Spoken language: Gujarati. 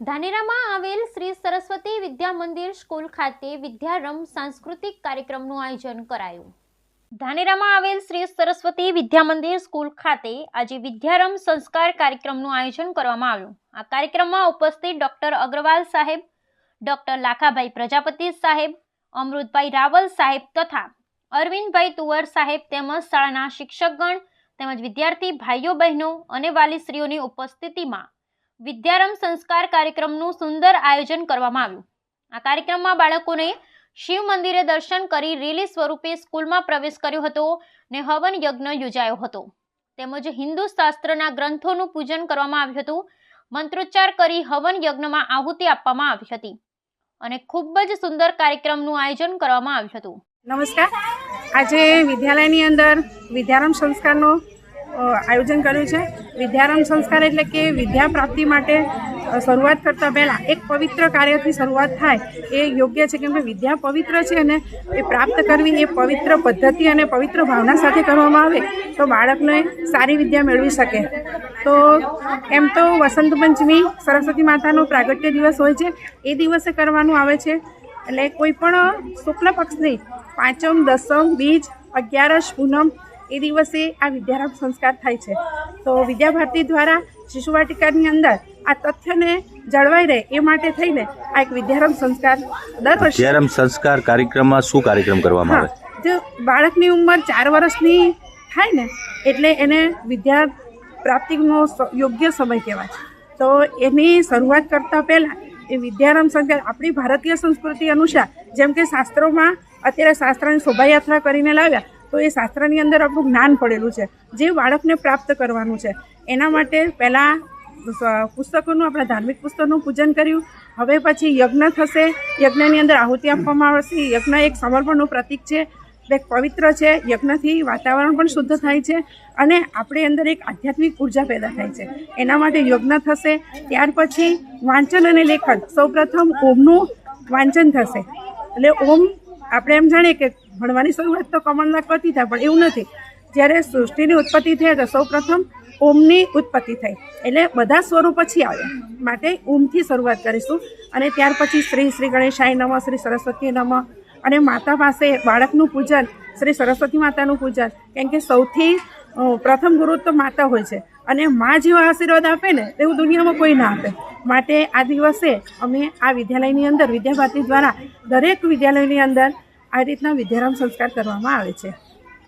ધાનેરામાં આવેલ શ્રી સરસ્વતી વિદ્યા મંદિર સ્કૂલ ખાતે વિદ્યારંભ સાંસ્કૃતિક કાર્યક્રમનું આયોજન કરાયું. ધાનેરામાં આવેલ શ્રી સરસ્વતી વિદ્યા મંદિર સ્કૂલ ખાતે આજે વિદ્યારંભ સંસ્કાર કાર્યક્રમનું આયોજન કરવામાં આવ્યું. આ કાર્યક્રમમાં ઉપસ્થિત ડોક્ટર અગ્રવાલ સાહેબ, ડોક્ટર લાખાભાઈ પ્રજાપતિ સાહેબ, અમૃતભાઈ રાવલ સાહેબ તથા અરવિંદભાઈ તુવર સાહેબ તેમજ શાળાના શિક્ષકગણ તેમજ વિદ્યાર્થી ભાઈઓ બહેનો અને વાલીશ્રીઓની ઉપસ્થિતિમાં વિદ્યારંભ સંસ્કાર કાર્યક્રમનું સુંદર આયોજન કરવામાં આવ્યું. આ કાર્યક્રમમાં બાળકોને શિવ મંદિરે દર્શન કરી રેલી સ્વરૂપે સ્કૂલમાં પ્રવેશ કર્યો હતો ને હવન યજ્ઞ યોજાયો હતો. તેમજ હિન્દુ શાસ્ત્રના ગ્રંથોનું પૂજન કરવામાં આવ્યું હતું. મંત્રોચ્ચાર કરી હવન યજ્ઞમાં આહુતિ આપવામાં આવી હતી અને ખૂબ જ સુંદર કાર્યક્રમનું આયોજન કરવામાં આવ્યું હતું. નમસ્કાર. આજે વિદ્યાલયની અંદર વિદ્યારંભ સંસ્કારનું આયોજન કર્યું છે. વિદ્યારંભ સંસ્કાર એટલે કે વિદ્યા પ્રાપ્તિ માટે શરૂઆત કરતાં પહેલાં એક પવિત્ર કાર્યથી શરૂઆત થાય એ યોગ્ય છે કેમ કે વિદ્યા પવિત્ર છે અને એ પ્રાપ્ત કરવી એ પવિત્ર પદ્ધતિ અને પવિત્ર ભાવના સાથે કરવામાં આવે તો બાળકને સારી વિદ્યા મેળવી શકે. તો એમ તો વસંત પંચમી, સરસ્વતી માતાનો પ્રાગટ્ય દિવસ હોય છે. એ દિવસે કરવાનું આવે છે. એટલે કોઈ પણ શુક્લ પક્ષની પાંચમ, દસમ, બીજ, અગિયારસ, પૂનમ એ દિવસે આ વિદ્યારંભ સંસ્કાર થાય છે. તો વિદ્યાભારતી દ્વારા શિશુવાટિકાની અંદર આ તથ્યને જળવાઈ રહે એ માટે થઈને આ એક વિદ્યારંભ સંસ્કાર દર વર્ષે વિદ્યારંભ સંસ્કાર કાર્યક્રમમાં શું કાર્યક્રમ કરવામાં આવે? જો બાળકની ઉંમર ચાર વર્ષની થાય ને એટલે એને વિદ્યા પ્રાપ્તિનો યોગ્ય સમય કહેવાય તો એની શરૂઆત કરતાં પહેલાં એ વિદ્યારંભ સંસ્કાર આપણી ભારતીય સંસ્કૃતિ અનુસાર જેમ કે શાસ્ત્રોમાં અત્યારે શાસ્ત્રની શોભાયાત્રા કરીને લાવ્યા તો એ શાસ્ત્રની અંદર આપણું જ્ઞાન પડેલું છે, જે બાળકને પ્રાપ્ત કરવાનું છે. એના માટે પહેલાં પુસ્તકોનું, આપણા ધાર્મિક પુસ્તકોનું પૂજન કર્યું. હવે પછી યજ્ઞ થશે. યજ્ઞની અંદર આહુતિ આપવામાં આવશે. યજ્ઞ એક સમર્પણનું પ્રતીક છે એક પવિત્ર છે. યજ્ઞથી વાતાવરણ પણ શુદ્ધ થાય છે અને આપણી અંદર એક આધ્યાત્મિક ઊર્જા પેદા થાય છે. એના માટે યજ્ઞ થશે. ત્યાર પછી વાંચન અને લેખન. સૌપ્રથમ ઓમનું વાંચન થશે. એટલે ઓમ આપણે એમ જાણીએ કે ભણવાની શરૂઆત તો કમળના કરતી થાય, પણ એવું નથી. જ્યારે સૃષ્ટિની ઉત્પત્તિ થઈ તો સૌપ્રથમ ઓમની ઉત્પત્તિ થઈ. એટલે બધા સ્વરો પછી આવ્યા માટે ઓમથી શરૂઆત કરીશું. અને ત્યાર પછી શ્રી શ્રી ગણેશાય નમઃ, શ્રી સરસ્વતી નમઃ અને માતા પાસે બાળકનું પૂજન, શ્રી સરસ્વતી માતાનું પૂજન. કેમ કે સૌથી પ્રથમ ગુરુ તો માતા હોય છે. અને મા જેવો આશીર્વાદ આપે ને તેવું દુનિયામાં કોઈ ના આપે. માટે આ દિવસે અમે આ વિદ્યાલયની અંદર, વિદ્યાભારતી દ્વારા દરેક વિદ્યાલયની અંદર આ રીતના વિદ્યારામ સંસ્કાર કરવામાં આવે છે.